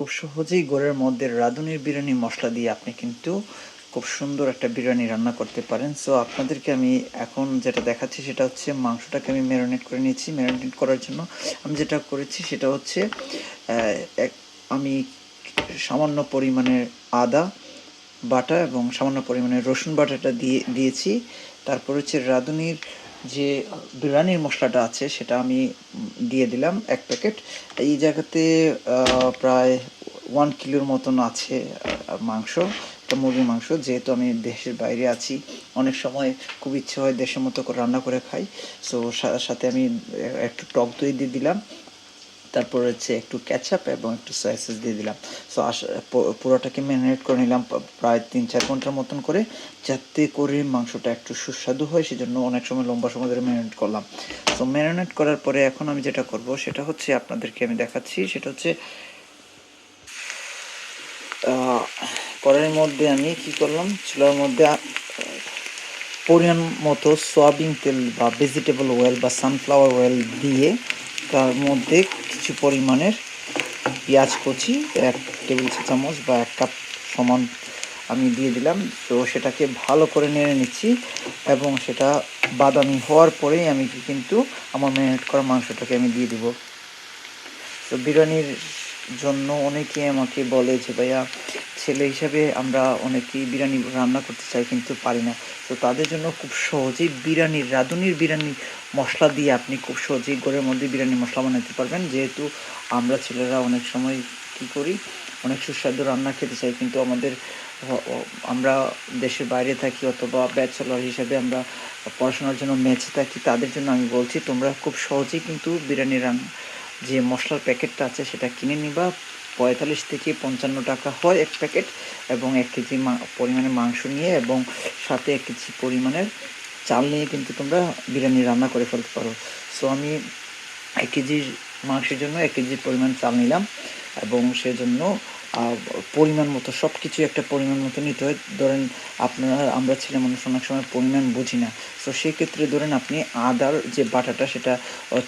খুব সহজেই ঘরের মধ্যে রাঁধুনির বিরিয়ানি মশলা দিয়ে আপনি কিন্তু খুব সুন্দর একটা বিরিয়ানি রান্না করতে পারেন। সো আপনাদেরকে আমি এখন যেটা দেখাচ্ছি সেটা হচ্ছে মাংসটাকে আমি ম্যারিনেট করে নিয়েছি। ম্যারিনেট করার জন্য আমি যেটা করেছি সেটা হচ্ছে এক, আমি সামান্য পরিমাণের আদা বাটা এবং সামান্য পরিমাণে রসুন বাটাটা দিয়ে, দিয়েছি। তারপর হচ্ছে রাঁধুনির যে বিরিয়ানির মশলাটা আছে, সেটা আমি দিয়ে দিলাম এক প্যাকেট। এই জায়গাতে প্রায় ওয়ান কিলোর মতন আছে মাংস, একটা মুরগির মাংস। যেহেতু আমি দেশের বাইরে আছি, অনেক সময় খুব ইচ্ছে হয় দেশের মতো করে রান্না করে খাই। সো, সাথে আমি একটু টক দই দিয়ে দিলাম। তারপর হচ্ছে একটু ক্যাচআপ এবং একটু সয়া সস দিয়ে দিলাম। সো পুরোটাকে ম্যারিনেট করে নিলাম প্রায় তিন চার ঘণ্টার মতন করে, যাতে করে মাংসটা একটু সুস্বাদু হয়, সেজন্য অনেক সময় লম্বা সময় ধরে ম্যারিনেট করলাম। সো ম্যারিনেট করার পরে এখন আমি যেটা করব, সেটা হচ্ছে আপনাদেরকে আমি দেখাচ্ছি, সেটা হচ্ছে কড়াইয়ের মধ্যে আমি কি করলাম, চুলার মধ্যে পরিমাণ মতো সয়াবিন তেল বা ভেজিটেবল অয়েল বা সানফ্লাওয়ার অয়েল দিয়ে তার মধ্যে কিছু পরিমাণের পেঁয়াজ কুচি, এক টেবিল চা চামচ বা এক কাপ সমান আমি দিয়ে দিলাম। তো সেটাকে ভালো করে নেড়ে নিচ্ছি এবং সেটা বাদামি হওয়ার পরেই আমি কিন্তু আমার ম্যারিনেট করা মাংসটাকে আমি দিয়ে দিব। তো বিরিয়ানির জন্য অনেকে আমাকে বলে যে, ভাইয়া ছেলে হিসাবে আমরা অনেকেই বিরিয়ানি রান্না করতে চাই কিন্তু পারি না। তো তাদের জন্য খুব সহজেই বিরিয়ানির রাঁধুনির বিরিয়ানি মশলা দিয়ে আপনি খুব সহজেই ঘরের মধ্যে বিরিয়ানি মশলা বানাতে পারবেন। যেহেতু আমরা ছেলেরা অনেক সময় কী করি, অনেক সুস্বাদু রান্না খেতে চাই কিন্তু আমাদের আমরা দেশের বাইরে থাকি অথবা ব্যাচেলর হিসাবে আমরা পড়াশোনার জন্য মেচে থাকি, তাদের জন্য আমি বলছি তোমরা খুব সহজেই কিন্তু বিরিয়ানি রান্না যে মশলার প্যাকেটটা আছে সেটা কিনে নিবা। পঁয়তাল্লিশ থেকে পঞ্চান্ন টাকা হয় এক প্যাকেট এবং এক কেজি পরিমাণে মাংস নিয়ে এবং সাথে এক কেজি পরিমাণের চাল নিয়ে কিন্তু তোমরা বিরিয়ানি রান্না করে ফেলতে পারো। সো আমি এক কেজির মাংসের জন্য এক কেজি পরিমাণ চাল নিলাম এবং সেজন্য পরিমাণ মতো সব কিছু একটা পরিমাণ মতো নিতে হয়। ধরেন আপনারা, আমরা ছেলে মানুষ অনেক সময় পরিমাণ বুঝি না। তো সেই ক্ষেত্রে ধরেন আপনি আদার যে বাটাটা, সেটা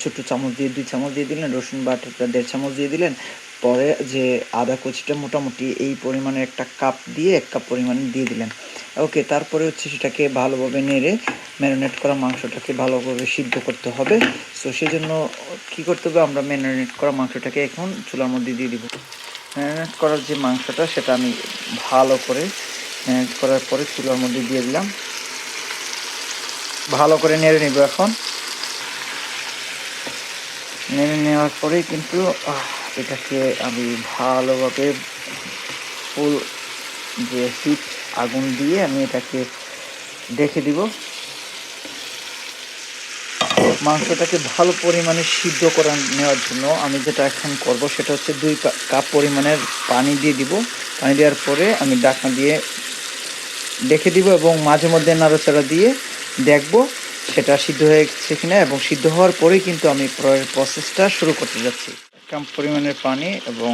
ছোট্ট চামচ দিয়ে, দুই চামচ দিয়ে দিলেন, রসুন বাটাটা দেড় চামচ দিয়ে দিলেন পরে যে আদা কুচিটা মোটামুটি এই পরিমাণে একটা কাপ দিয়ে এক কাপ পরিমাণে দিয়ে দিলেন। ওকে তারপরে হচ্ছে সেটাকে ভালোভাবে নেড়ে ম্যারিনেট করা মাংসটাকে ভালোভাবে সিদ্ধ করতে হবে। সো সেই জন্য কী করতে হবে? আমরা ম্যারিনেট করা মাংসটাকে এখন চুলার মধ্যে দিয়ে দিব। ম্যারিনেট করার যে মাংসটা, সেটা আমি ভালো করে ম্যারিনেট করার পরে চুলার মধ্যে দিয়ে দিলাম। ভালো করে নেড়ে নিব এখন। নেড়ে নেওয়ার পরেই কিন্তু এটাকে আমি ভালোভাবে ফুল যে হিট আগুন দিয়ে আমি এটাকে দেখে দিব। মাংসটাকে ভালো পরিমাণে সিদ্ধ করে নেওয়ার জন্য আমি যেটা এখন করব সেটা হচ্ছে দুই কাপ পরিমাণের পানি দিয়ে দিব। পানি দেওয়ার পরে আমি ডাকনা দিয়ে দেখে দিব এবং মাঝে মধ্যে নাড়াচাড়া দিয়ে দেখব সেটা সিদ্ধ হয়ে গেছে কিনা এবং সিদ্ধ হওয়ার পরেই কিন্তু আমি প্রসেসটা শুরু করতে যাচ্ছি। কাপ পরিমাণের পানি এবং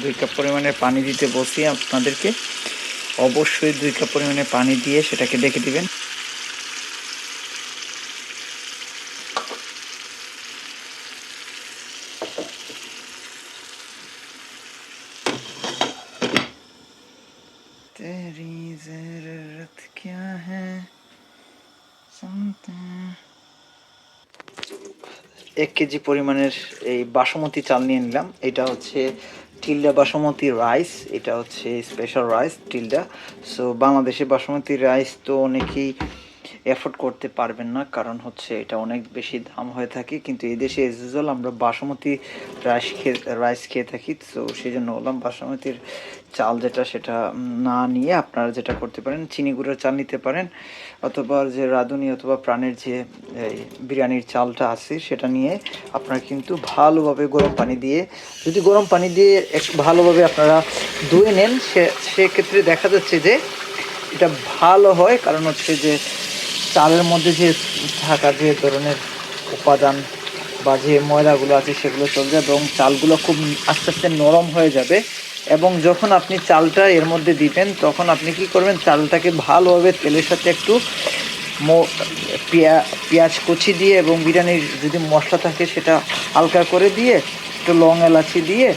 দুই কাপ পরিমাণের পানি দিতে বসি আপনাদেরকে অবশ্যই দুই কাপ পরিমাণে পানি দিয়ে সেটাকে ডেকে দিবেন तेरी जरूरत क्या है এক কেজি পরিমাণের এই বাসমতি চাল নিয়ে নিলাম। এটা হচ্ছে টিলডা বাসমতি রাইস, এটা হচ্ছে স্পেশাল রাইস টিলডা। সো বাংলাদেশে বাসমতি রাইস তো অনেকেই এফোর্ড করতে পারবেন না, কারণ হচ্ছে এটা অনেক বেশি দাম হয়ে থাকে। কিন্তু এই দেশে এজ ইউজুয়াল আমরা বাসমতি রাইস খেয়ে রাইস খেয়ে থাকি। তো সেই জন্য বললাম বাসমতির চাল যেটা, সেটা না নিয়ে আপনারা যেটা করতে পারেন, চিনি গুঁড়োর চাল নিতে পারেন, অথবা যে রাঁধুনি অথবা প্রাণের যে বিরিয়ানির চালটা আছে, সেটা নিয়ে আপনারা কিন্তু ভালোভাবে গরম পানি দিয়ে, যদি গরম পানি দিয়ে ভালোভাবে আপনারা ধুয়ে নেন, সে, সেক্ষেত্রে দেখা যাচ্ছে যে এটা ভালো হয়। কারণ হচ্ছে যে, চালের মধ্যে যে থাকা যে ধরনের উপাদান বা যে ময়লাগুলো আছে সেগুলো চলে যাবে এবং চালগুলো খুব আস্তে আস্তে নরম হয়ে যাবে। এবং যখন আপনি চালটা এর মধ্যে দিবেন, তখন আপনি কি করবেন? চালটাকে ভালোভাবে তেলের সাথে একটু মো- পেঁয়া- পেঁয়াজ কুচি দিয়ে এবং বিরিয়ানির যদি মশলা থাকে সেটা হালকা করে দিয়ে, একটু লং এলাচি দিয়ে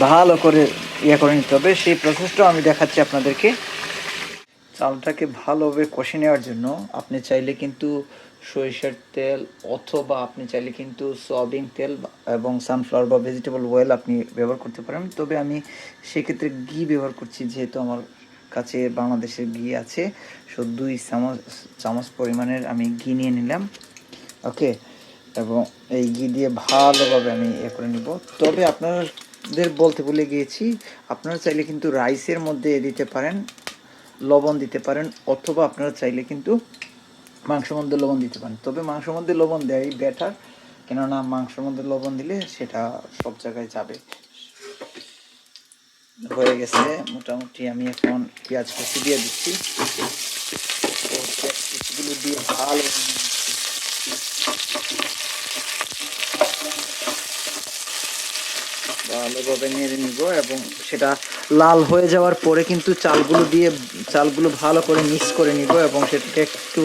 ভালো করে ইয়ে করে নিতে হবে। সেই প্রসেসটাও আমি দেখাচ্ছি আপনাদেরকে। চালটাকে ভালোভাবে কষে নেওয়ার জন্য আপনি চাইলে কিন্তু সরিষার তেল অথবা আপনি চাইলে কিন্তু সয়াবিন তেল এবং সানফ্লাওয়ার বা ভেজিটেবল অয়েল আপনি ব্যবহার করতে পারেন। তবে আমি সেক্ষেত্রে ঘি ব্যবহার করছি, যেহেতু আমার কাছে বাংলাদেশের ঘি আছে। সো দুই চামচ চামচ পরিমাণের আমি ঘি নিয়ে নিলাম। ওকে এবং এই ঘি দিয়ে ভালোভাবে আমি ইয়ে করে নিব। তবে আপনাদের বলতে ভুলে গিয়েছি, আপনারা চাইলে কিন্তু রাইসের মধ্যে দিতে পারেন। লবণ দিতে পারেন, অথবা আপনারা চাইলে কিন্তু মাংসের মধ্যে লবণ দিতে পারেন। তবে মাংস মধ্যে লবণ দেওয়াই বেটার কেননা মাংসের মধ্যে লবণ দিলে সেটা সব জায়গায় যাবে। হয়ে গেছে, মোটামুটি আমি এখন পেঁয়াজ কুচি দিয়ে দিচ্ছি। পেঁয়াজ দিয়ে ভালো ভালোভাবে নেড়ে নিব এবং সেটা লাল হয়ে যাওয়ার পরে কিন্তু চালগুলো দিয়ে চালগুলো ভালো করে মিক্স করে নিব এবং সেটাকে একটু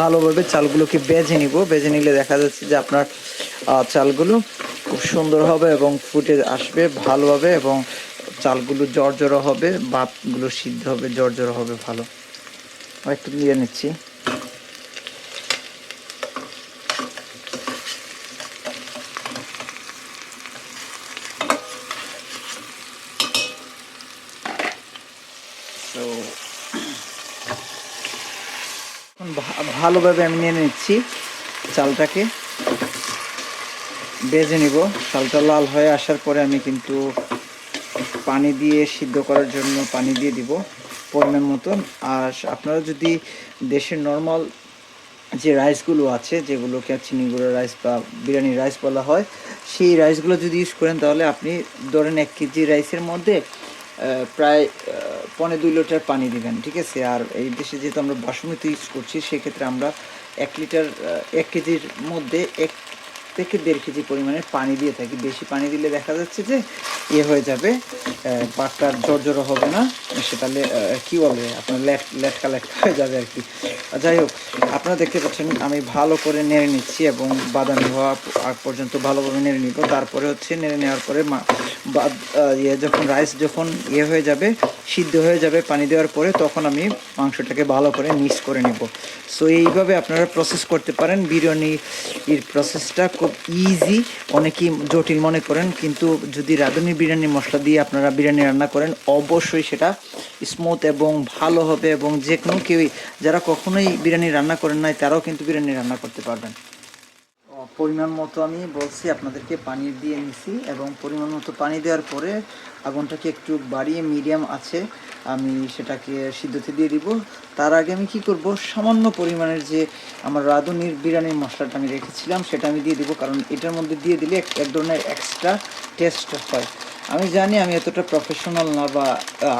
ভালোভাবে চালগুলোকে বেজে নিব। বেজে নিলে দেখা যাচ্ছে যে আপনার চালগুলো খুব সুন্দর হবে এবং ফুটে আসবে ভালোভাবে এবং চালগুলো জর্জর হবে ভাতগুলো সিদ্ধ হবে জর্জর হবে ভালো। একটু নিয়ে নিচ্ছি। তো ভালোভাবে আমি নিয়ে নিচ্ছি চালটাকে। বেজে নিব। চালটা লাল হয়ে আসার পরে আমি কিন্তু পানি দিয়ে সিদ্ধ করার জন্য পানি দিয়ে দিব পরিমাণ মতন। আর আপনারা যদি দেশের নর্মাল যে রাইসগুলো আছে, যেগুলোকে চিনি গুঁড়ো রাইস বা বিরিয়ানি রাইস বলা হয়, সেই রাইসগুলো যদি ইউজ করেন, তাহলে আপনি ধরেন এক কেজি রাইসের মধ্যে প্রায় পনেরো দুই লিটার পানি দিবেন, ঠিক আছে? আর এই দেশে যেহেতু আমরা বাসমতি ইউজ করছি, সেক্ষেত্রে আমরা এক লিটার এক কেজির মধ্যে এক থেকে দেড় কেজি পরিমাণে পানি দিয়ে থাকি। বেশি পানি দিলে দেখা যাচ্ছে যে এ হয়ে যাবে পাটটা জর্জরো হবে না। সে তাহলে কী বলে আপনার লেট লেটকা লেটকা হয়ে যাবে আর কি। যাই হোক, আপনারা দেখতে পাচ্ছেন, আমি ভালো করে নেড়ে নিচ্ছি এবং বাদামি হওয়া আগ পর্যন্ত ভালোভাবে নেড়ে নিব। তারপরে হচ্ছে নেড়ে নেওয়ার পরে ইয়ে যখন রাইস যখন ইয়ে হয়ে যাবে, সিদ্ধ হয়ে যাবে পানি দেওয়ার পরে তখন আমি মাংসটাকে ভালো করে মিক্স করে নেব। সো এইভাবে আপনারা প্রসেস করতে পারেন। বিরিয়ানি এর প্রসেসটা খুব ইজি অনেকেই জটিল মনে করেন, কিন্তু যদি রাঁধুনি বিরিয়ানি মশলা দিয়ে আপনারা বিরিয়ানি রান্না করেন, অবশ্যই সেটা স্মুথ এবং ভালো হবে এবং যে কোনো কেউই, যারা কখনোই বিরিয়ানি রান্না করেন নাই, তারাও কিন্তু বিরিয়ানি রান্না করতে পারবেন। পরিমাণ মতো আমি বলছি, আপনাদেরকে পানি দিয়ে নিছি এবং পরিমাণ মতো পানি দেওয়ার পরে আগুনটাকে একটু বাড়িয়ে মিডিয়াম আছে, আমি সেটাকে সিদ্ধতে দিয়ে দিব। তার আগে আমি কি করব, সামান্য পরিমাণের যে আমার রাঁধুনির বিরিয়ানির মশলাটা আমি রেখেছিলাম, সেটা আমি দিয়ে দিব, কারণ এটার মধ্যে দিয়ে দিলে এক ধরনের এক্সট্রা টেস্ট হয়। আমি জানি আমি এতটা প্রফেশনাল না বা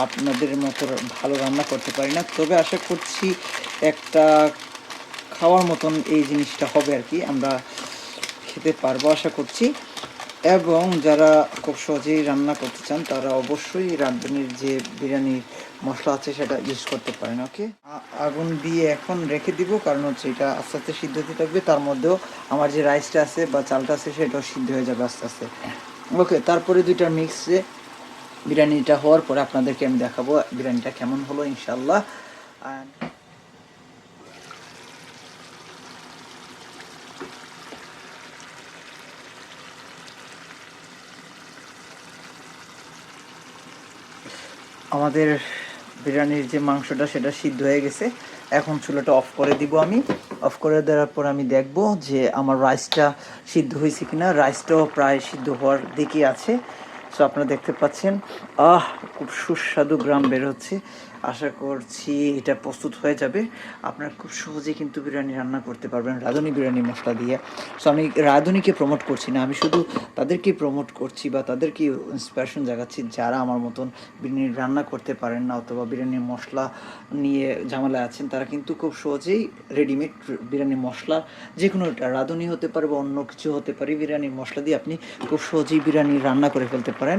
আপনাদের মতো ভালো রান্না করতে পারি না, তবে আশা করছি একটা খাওয়ার মতন এই জিনিসটা হবে আর কি, আমরা খেতে পারব আশা করছি। এবং যারা খুব সহজেই রান্না করতে চান, তারা অবশ্যই রাঁধুনির যে বিরিয়ানির মশলা আছে সেটা ইউজ করতে পারেন ওকে আগুন দিয়ে এখন রেখে দিব, কারণ হচ্ছে এটা আস্তে আস্তে সিদ্ধ হতে থাকবে। তার মধ্যেও আমার যে রাইসটা আছে বা চালটা আছে সেটাও সিদ্ধ হয়ে যাবে আস্তে আস্তে। ওকে তারপরে দুইটার মিক্সে বিরিয়ানিটা হওয়ার পরে আপনাদেরকে আমি দেখাবো বিরিয়ানিটা কেমন হলো ইনশাল্লাহ আমাদের বিরিয়ানির যে মাংসটা, সেটা সিদ্ধ হয়ে গেছে। এখন চুলাটা অফ করে দিব আমি। অফ করে দেওয়ার পর আমি দেখব যে আমার রাইসটা সিদ্ধ হয়েছে কিনা। রাইসটাও প্রায় সিদ্ধ হওয়ার দিকে আছে। সো আপনারা দেখতে পাচ্ছেন, আহ, খুব সুস্বাদু গ্রাম বের হচ্ছে। আশা করছি এটা প্রস্তুত হয়ে যাবে। আপনারা খুব সহজেই কিন্তু বিরিয়ানি রান্না করতে পারবেন, রাঁধুনি বিরিয়ানি মশলা দিয়ে। সো আমি রাঁধুনিকে প্রমোট করছি না, আমি শুধু তাদেরকে প্রমোট করছি বা তাদেরকে ইন্সপিরেশন জাগাচ্ছি যারা আমার মতন বিরিয়ানি রান্না করতে পারেন না অথবা বিরিয়ানির মশলা নিয়ে ঝামেলায় আছেন, তারা কিন্তু খুব সহজেই রেডিমেড বিরিয়ানি মশলা যে কোনো রাঁধুনি হতে পারে বা অন্য কিছু হতে পারে, বিরিয়ানির মশলা দিয়ে আপনি খুব সহজেই বিরিয়ানি রান্না করে ফেলতে পারেন।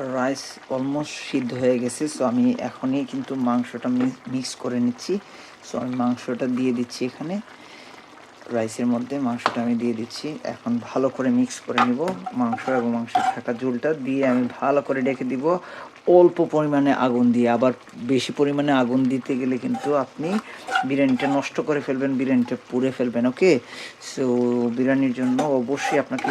রাইস অলমোস্ট সিদ্ধ হয়ে গেছে সো আমি এখনই কিন্তু মাংসটা মিক্স করে নিচ্ছি। সো আমি মাংসটা দিয়ে দিচ্ছি এখানে। রাইসের মধ্যে মাংসটা আমি দিয়ে দিচ্ছি। এখন ভালো করে মিক্স করে নিব মাংস এবং মাংসের থাকা ঝোলটা। দিয়ে আমি ভালো করে ডেকে দিব অল্প পরিমাণে আগুন দিয়ে, আবার বেশি পরিমাণে আগুন দিতে গেলে কিন্তু আপনি বিরিয়ানিটা নষ্ট করে ফেলবেন, বিরিয়ানিটা পুড়ে ফেলবেন, ওকে? সো বিরিয়ানির জন্য অবশ্যই আপনাকে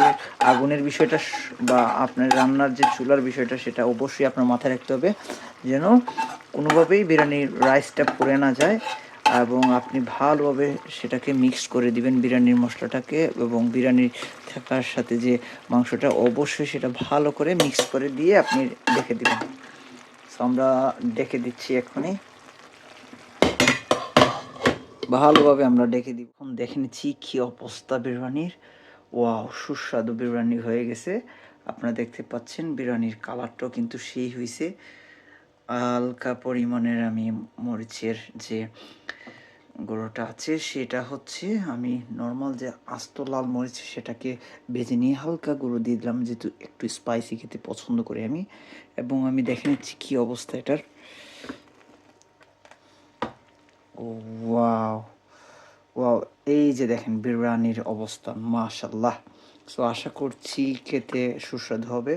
আগুনের বিষয়টা বা আপনার রান্নার যে চুলার বিষয়টা সেটা অবশ্যই আপনার মাথায় রাখতে হবে, যেন কোনোভাবেই বিরিয়ানির রাইসটা পুড়ে না যায়। এবং আপনি ভালোভাবে সেটাকে মিক্স করে দিবেন বিরিয়ানির মশলাটাকে এবং বিরিয়ানির থাকার সাথে যে মাংসটা, অবশ্যই সেটা ভালো করে মিক্স করে দিয়ে আপনি রেখে দিবেন। সো আমরা ডেকে দিচ্ছি এখনই ভালোভাবে আমরা ডেকে দিব। এখন দেখে নিচ্ছি কি অবস্থা বিরিয়ানির। ওয়াও, সুস্বাদু বিরিয়ানি হয়ে গেছে। আপনারা দেখতে পাচ্ছেন বিরিয়ানির কালারটাও কিন্তু সেই হয়েছে হালকা পরিমাণের আমি মরিচের যে গুঁড়োটা আছে, সেটা হচ্ছে আমি নর্মাল যে আস্ত লাল মরিচ সেটাকে ভেজে নিয়ে হালকা গুঁড়ো দিয়ে দিলাম, যেহেতু একটু স্পাইসি খেতে পছন্দ করি আমি। এবং আমি দেখে নিচ্ছি কী অবস্থা এটার। ও, ওয়াও ওয়াও, এই যে দেখেন বিরিয়ানির অবস্থা মাশাল্লাহ সো আশা করছি খেতে সুস্বাদু হবে।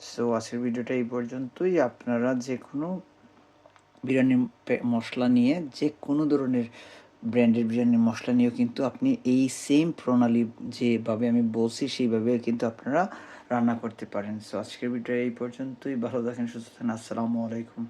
সো আজকের ভিডিওটা এই পর্যন্তই। আপনারা যে কোনো বিরিয়ানি মশলা নিয়ে যে কোনো ধরনের ব্র্যান্ডের বিরিয়ানির মশলা নিয়েও কিন্তু আপনি এই সেম প্রণালী যেভাবে আমি বলছি সেইভাবে কিন্তু আপনারা রান্না করতে পারেন। সো আজকের ভিডিও এই পর্যন্তই। ভালো থাকেন, সুস্থ থাকেন। আসসালামু আলাইকুম।